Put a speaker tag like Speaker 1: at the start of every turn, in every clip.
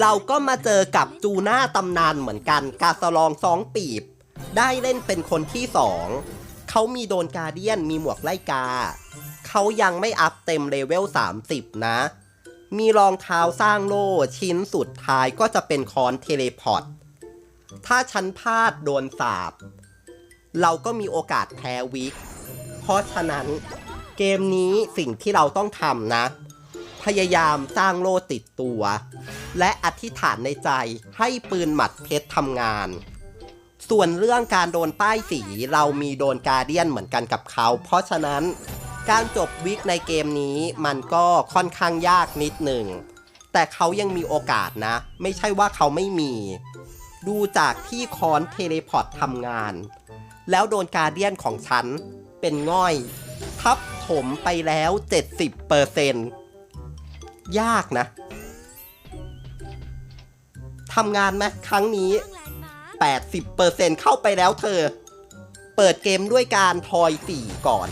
Speaker 1: เราก็มาเจอกับจูน่าตำนานเหมือนกันกาสลองสองปีบ ได้เล่นเป็นคนที่สองเขามีโดนกาเดียนมีหมวกไล่กา เขายังไม่อัพเต็มเลเวล 30 นะ มีรองเท้าสร้างโล่ ชิ้นสุดท้ายก็จะเป็นคอนเทเลพอร์ต ถ้าฉันพลาดโดนสาบ เราก็มีโอกาสแพ้วิก เพราะฉะนั้นเกมนี้สิ่งที่เราต้องทำนะ พยายามสร้างโล่ติดตัว และอธิษฐานในใจให้ปืนหมัดเพชรทำงาน ส่วนเรื่องการโดนป้ายสีเรามีโดนการเดียนเหมือนกันกับเขา เพราะฉะนั้นการจบวิกในเกมนี้มันก็ค่อนข้างยากนิดหนึ่ง แต่เขายังมีโอกาสนะ ไม่ใช่ว่าเขาไม่มี ดูจากที่คอนเทเลพอร์ตทำงาน แล้วโดนการเดียนของฉันเป็นง่อย ทับถมไปแล้ว 70%เปอร์เซ็นต์ ยากนะทำงานไหมครั้งนี้ 80%เข้าไปแล้วเธอ เปิดเกมด้วยการทอยสี่ก่อน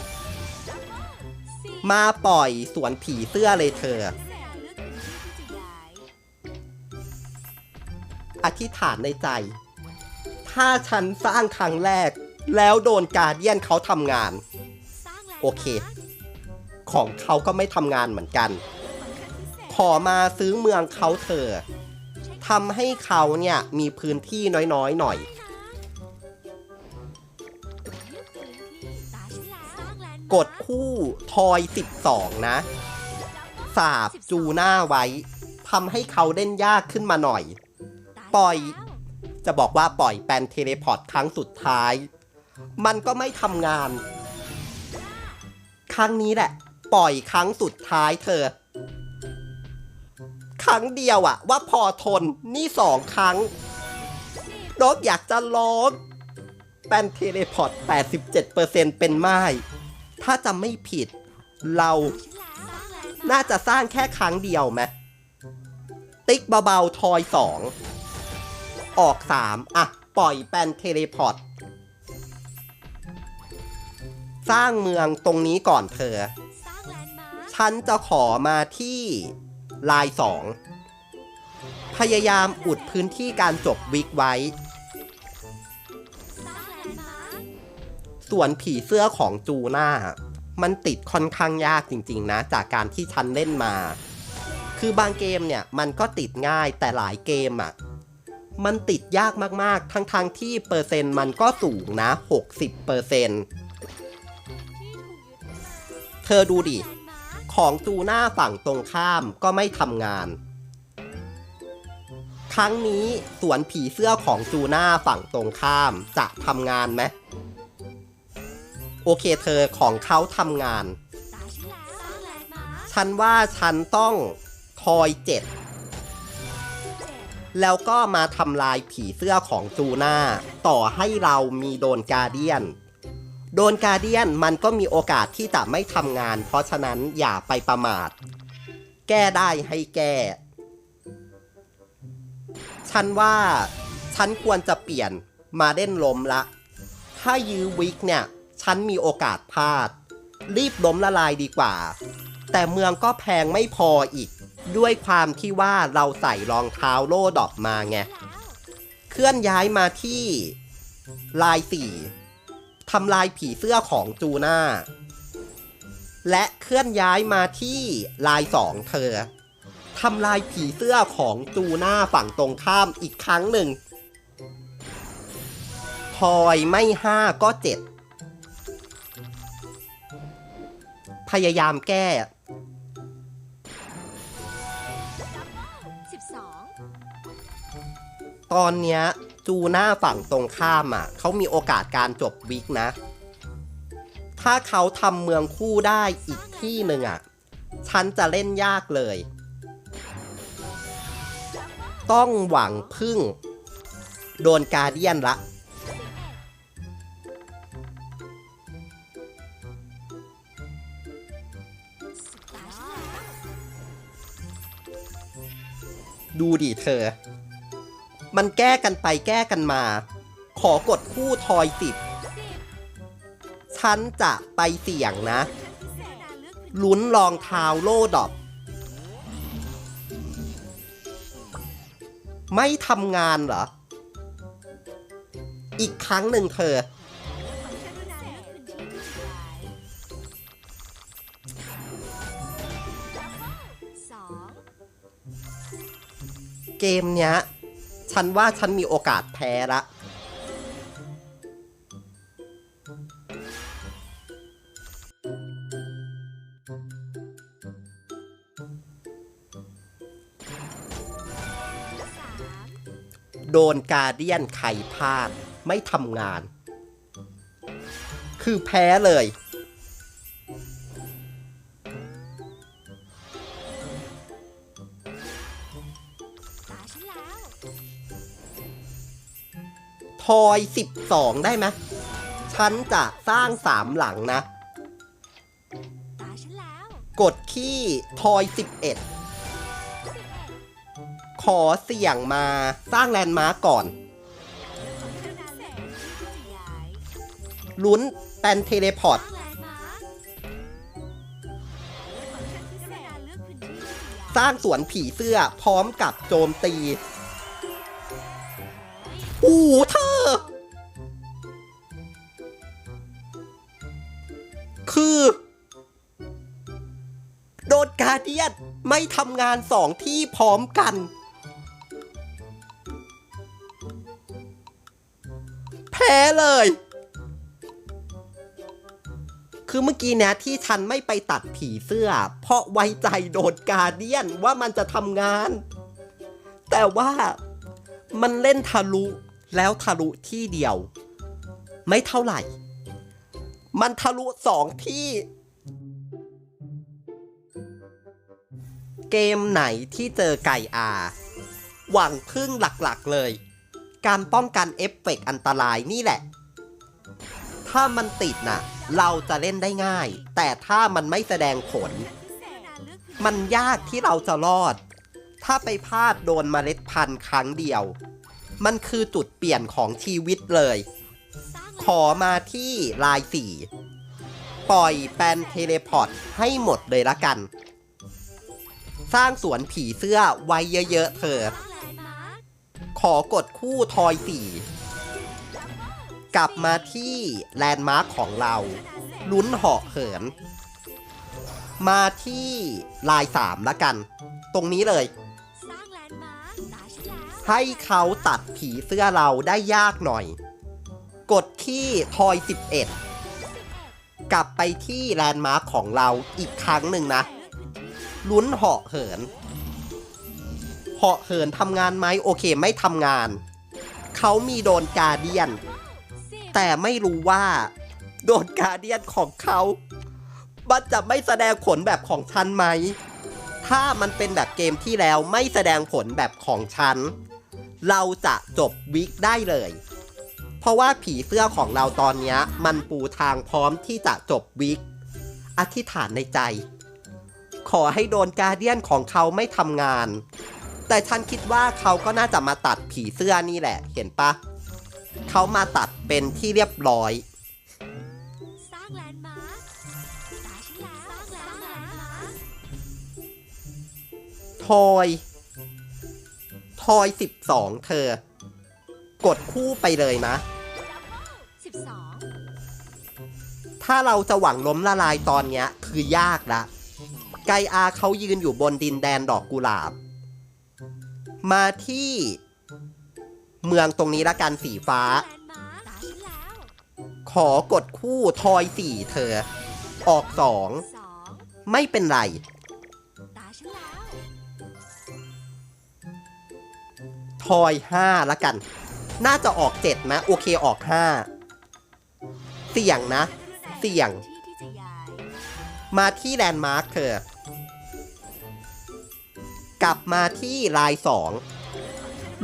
Speaker 1: มาปล่อยสวนผีเสื้อเลยเธอ อธิษฐานในใจ ถ้าฉันสร้างครั้งแรก แล้วโดนการเดียนเขาทำงาน โอเค ของเขาก็ไม่ทำงานเหมือนกัน ขอมาซื้อเมืองเขาเธอทำให้เขาเนี่ยมีพื้นที่น้อยๆหน่อย กดคู่ทอย 12 นะ สาบจูหน้าไว้ทำให้เขาเล่นยากขึ้นมาหน่อย ปล่อย จะบอกว่าปล่อยแปนเทเลพอร์ตครั้งสุดท้าย มันก็ไม่ทำงาน ครั้งนี้แหละ ปล่อยครั้งสุดท้ายเธอ ครั้งเดียวอะว่าพอทนนี่สองครั้งนกอยากจะร้องแปนเทเลพอร์ต 87%เป็นไม้ ถ้าจะไม่ผิด เรา น่าจะสร้างแค่ครั้งเดียวไหม ติ๊กเบาๆ ทอยสองออกสามอะ ปล่อยแปนเทเลพอร์ต สร้างเมืองตรงนี้ก่อนเธอ ฉันจะขอมาที่ ลายสองพยายามอุดพื้นที่การจบวิกไว้ ส่วนผีเสื้อของจูน่า มันติดค่อนข้างยากจริงๆนะ จากการที่ฉันเล่นมา คือบางเกมเนี่ย มันก็ติดง่ายแต่หลายเกมอะ่ะ มันติดยากมากๆ ทั้งๆทที่เปอร์เซ็นต์มันก็สูงนะ 60เปอร์เซ็นต์เธอดูดิ ของจูน้าฝั่งตรงข้ามก็ไม่ทำงาน ครั้งนี้สวนผีเสื้อของจูน้าฝั่งตรงข้ามจะทำงานไหมโอเคเธอของเขาทำงาน ฉันว่าฉันต้องทอยเจ็ด แล้วก็มาทำลายผีเสื้อของจูน่า ต่อให้เรามีโดนการเดียน โดนการเดียนมันก็มีโอกาสที่จะไม่ทำงาน เพราะฉะนั้นอย่าไปประมาท แก้ได้ให้แก้ ฉันว่า ฉันควรจะเปลี่ยนมาเล่นล้มละ ถ้ายื้อวิกเนี่ย ฉันมีโอกาสพลาด รีบล้มละลายดีกว่า แต่เมืองก็แพงไม่พออีก ด้วยความที่ว่าเราใส่รองเท้าโล่ดอกมาไง เคลื่อนย้ายมาที่ลายสี่ำลายผีเสื้อของจูน่า และเคลื่อนย้ายมาที่ลายสองเธอทำลายผีเสื้อของจูน่าฝั่งตรงข้ามอีกครั้งหนึ่งทอยไม่ห้าก็เจ็ดพยายามแก้ ตอนเนี้ย จูหน้าฝั่งตรงข้ามอะเขามีโอกาสการจบวิกนะ ถ้าเขาทำเมืองคู่ได้อีกที่หนึ่งอะ ฉันจะเล่นยากเลย ต้องหวังพึ่ง โดนการเดียนละดูดิเธอ มันแก้กันไปแก้กันมา ขอกดคู่ทอยสิบฉันจะไปเสี่ยงนะ ลุ้นรองเท้าโล่ดอบ ไม่ทำงานเหรอ อีกครั้งหนึ่งเธอ เกมเนี้ย ฉันว่าฉันมีโอกาสแพ้ละ โดนกาเดียนไข่พลาด ไม่ทำงาน คือแพ้เลย ทอยสิบสองได้ไหมฉันจะสร้างสามหลังนะ
Speaker 2: ตาฉันแล้ว
Speaker 1: กดขี้ทอยสิบเอ็ด
Speaker 2: สิบเอ็ด
Speaker 1: ขอเสี่ยงมาสร้างแลนด์มาร์กก่อน
Speaker 2: ของฉันพิเศษที่จะย้าย
Speaker 1: ลุ้นแปนเทเลพอร์ต
Speaker 2: สร้างแลนด์มาร์คของฉันพิเศษเลือกพื้นที่ที่จะย้าย
Speaker 1: สร้างสวนผีเสื้อพร้อมกับโจมตี อู้หูเธอ คือ โดนกาเดียนไม่ทำงานสองที่พร้อมกัน แพ้เลย คือเมื่อกี้เนี่ยที่ฉันไม่ไปตัดผีเสื้อ เพราะไว้ใจโดนกาเดียนว่ามันจะทำงาน แต่ว่ามันเล่นทะลุแล้วทะลุที่เดียว ไม่เท่าไหร่ มันทะลุสองที่ เกมไหนที่เจอไก่อา หวังพึ่งหลักๆเลย การป้องกันเอฟเฟกต์อันตรายนี่แหละ ถ้ามันติดน่ะ เราจะเล่นได้ง่าย แต่ถ้ามันไม่แสดงผล มันยากที่เราจะรอด ถ้าไปพลาดโดนเมล็ดพันธุ์ครั้งเดียว มันคือจุดเปลี่ยนของชีวิตเลย ขอมาที่ลายสี่ปล่อยแปนเทเลพอร์ตให้หมดเลยละกัน สร้างสวนผีเสื้อไว้เยอะๆเธอ
Speaker 2: สร้างแลนด์มาร์ค
Speaker 1: ขอกดคู่ทอยสี่กลับมาที่แลนด์มาร์คของเรา ลุ้นเหาะเหิน มาที่ลายสามละกัน ตรงนี้เลย ให้เขาตัดผีเสื้อเราได้ยากหน่อย กดที่ทอย
Speaker 2: สิบเอ็ด
Speaker 1: 11 กลับไปที่แลนด์มาร์คของเราอีกครั้งหนึ่งนะ
Speaker 2: ลุ้น
Speaker 1: เหาะเหิน เหาะเหินทำงานไหมโอเคไม่ทำงาน เขามีโดนกาเดียน แต่ไม่รู้ว่า โดนกาเดียนของเขามันจะไม่แสดงผลแบบของฉันไหม ถ้ามันเป็นแบบเกมที่แล้วไม่แสดงผลแบบของฉัน เราจะจบวิกได้เลย ราะว่าผีเสื้อของเราตอนนี้มันปูทางพร้อมที่จะจบวิก อธิษฐานในใจ ขอให้โดนกาเดียนของเขาไม่ทำงาน แต่ฉันคิดว่าเขาก็น่าจะมาตัดผีเสื้อนี่แหละ เห็นปะ เขามาตัดเป็นที่เรียบร้อยทอยทอยสิบสองเธอ กดคู่ไปเลยนะ ถ้าเราจะหวังล้มละลายตอนเนี้ย คือยากละไกอาเขายืนอยู่บนดินแดนดอกกุหลาบ มาที่เมืองตรงนี้ละกันสีฟ้า ขอกดคู่ทอยสี่เธอ ออกสอง ไม่เป็นไร ทอยห้าละกัน น่าจะออกเจ็ดนะโอเคออกห้าเสี่ยงนะ เสี่ยง
Speaker 2: ที่ที่จะย้าย
Speaker 1: มาที่แลนด์มาร์คเธอกลับมาที่ลายสอง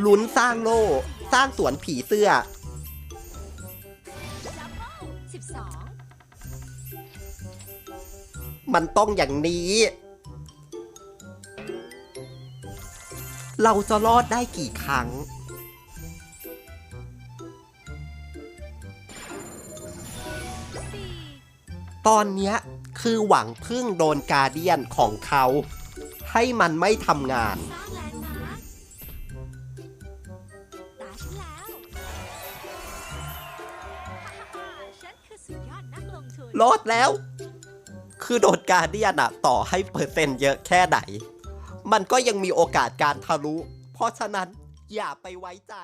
Speaker 1: ลุ้นสร้างโล่ สร้างสวนผีเสื้อ
Speaker 2: สิบสอง
Speaker 1: มันต้องอย่างนี้ เราจะรอดได้กี่ครั้ง ตอนนี้คือหวังพึ่งโดนการเดียนของเขา ให้มันไม่ทำงาน รอดแล้ว คือโดนการเดียนอะต่อให้เปอร์เซ็นต์เยอะแค่ไหน มันก็ยังมีโอกาสการทะลุ เพราะฉะนั้นอย่าไปไว้ใจ